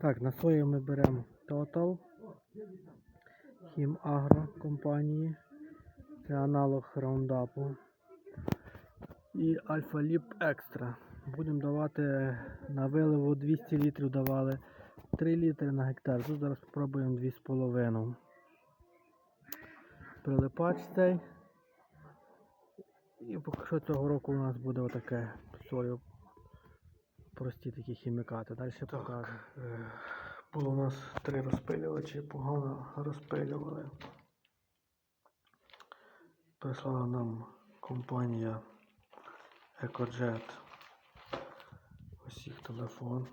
Так, на сою ми беремо Total Хімагро компанії. Це аналог раундапу. І Альфа Ліп Екстра. Будемо давати на виливу 200 літрів давали 3 літри на гектар. Тут зараз спробуємо 2,5. Прилипач цей. І поки що цього року у нас буде отаке сою. Прості такі хімікати. Далі покажу. Е, Було у нас три розпилювачі, погано розпилювали. Прислала нам компанія EcoJet. Ось їх телефон.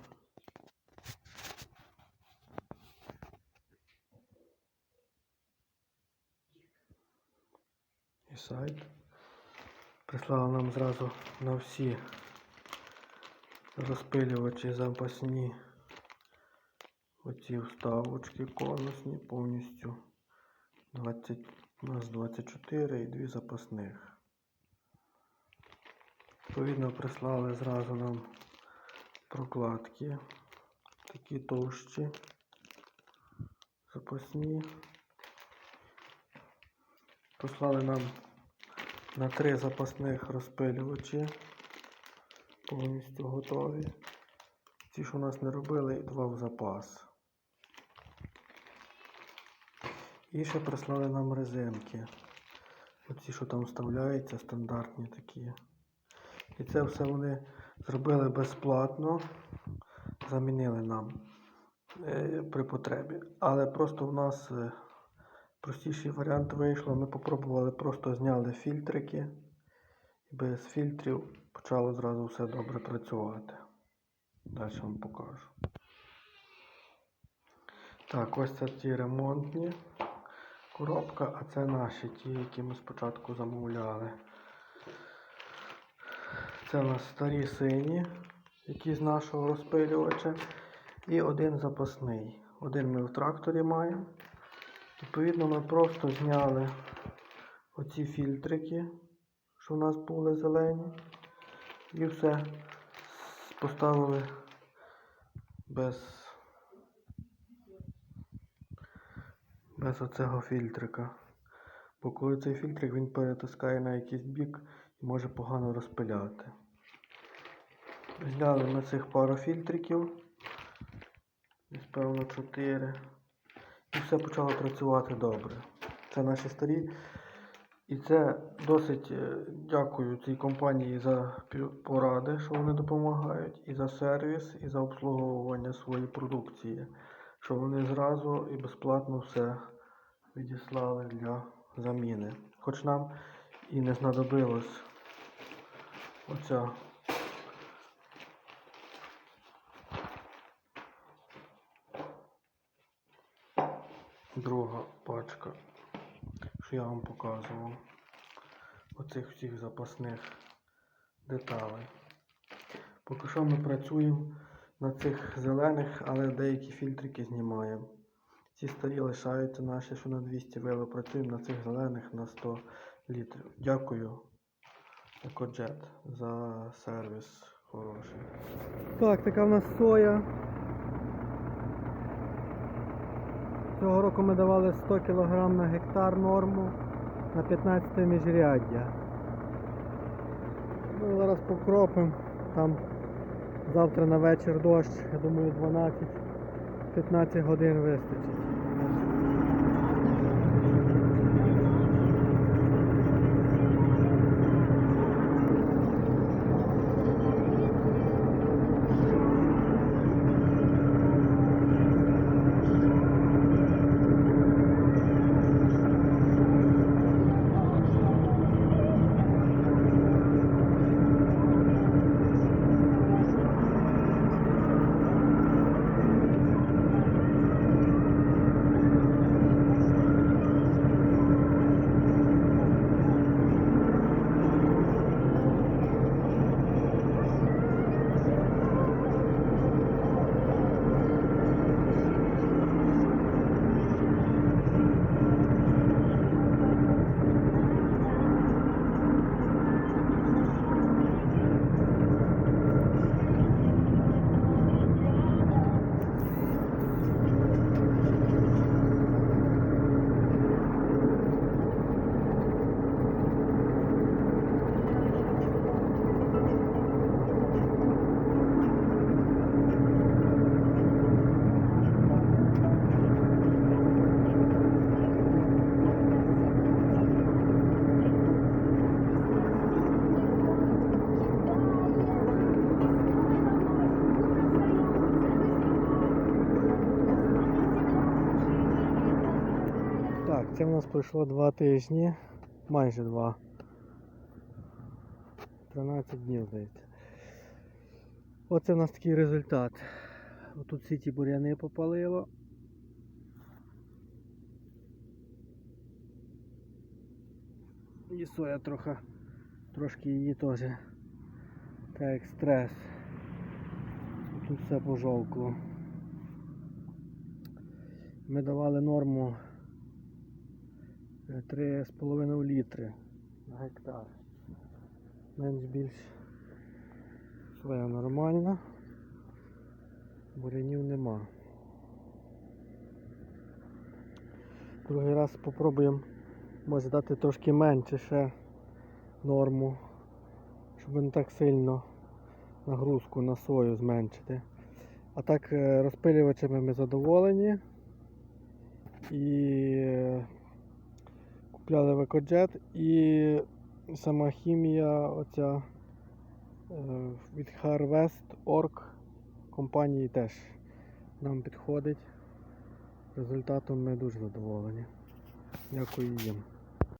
І сайт. Прислала нам зразу на всі розпилювачі запасні. Оці вставочки конусні повністю. 20, у нас 24 і дві запасних. Відповідно прислали зразу нам прокладки, такі товщі, запасні. Послали нам на три запасних розпилювачі повністю готові. Ті, що у нас не робили, два в запас. І ще прислали нам резинки. Оці, що там вставляються, стандартні такі. І це все вони зробили безплатно, замінили нам е, при потребі. Але просто в нас е, простіший варіант вийшло. Ми попробували, просто зняли фільтрики. Без фільтрів почало зразу все добре працювати. Далі вам покажу. Так, ось це ті ремонтні коробка, а це наші ті, які ми спочатку замовляли. Це у нас старі сині, які з нашого розпилювача. І один запасний. Один ми в тракторі маємо. Відповідно, ми просто зняли оці фільтрики, що у нас були зелені. І все поставили без, без оцього фільтрика. Бо коли цей фільтрик він перетискає на якийсь бік і може погано розпиляти. Зняли ми цих пару фільтриків. Десь певно 4. І все почало працювати добре. Це наші старі. І це досить е, дякую цій компанії за поради, що вони допомагають, і за сервіс, і за обслуговування своєї продукції, що вони зразу і безплатно все відіслали для заміни. Хоч нам і не знадобилось оця друга пачка я вам показував. Оцих всіх запасних деталей. Поки що ми працюємо на цих зелених, але деякі фільтрики знімаємо. Ці старі лишаються наші, що на 200 вили. Працюємо на цих зелених на 100 літрів. Дякую, EcoJet, за сервіс хороший. Так, така в нас соя. Цього року ми давали 100 кг на гектар норму на 15 міжряддя. Ну, зараз покропимо. Там завтра на вечір дощ, я думаю, 12-15 годин вистачить. Це в нас пройшло два тижні, майже два. 13 днів, здається. Оце в нас такий результат. Отут всі ті буряни попалило. І соя трохи, трошки її теж. Так як стрес. Тут все пожовкло. Ми давали норму 3,5 літри на гектар. Менш більш своя нормальна. Бурянів нема. Другий раз спробуємо може дати трошки менше ще норму, щоб не так сильно нагрузку на сою зменшити. А так е, розпилювачами ми задоволені. І е, купляли векоджет і сама хімія оця е, від Harvest.org компанії теж нам підходить. Результатом ми дуже задоволені. Дякую їм.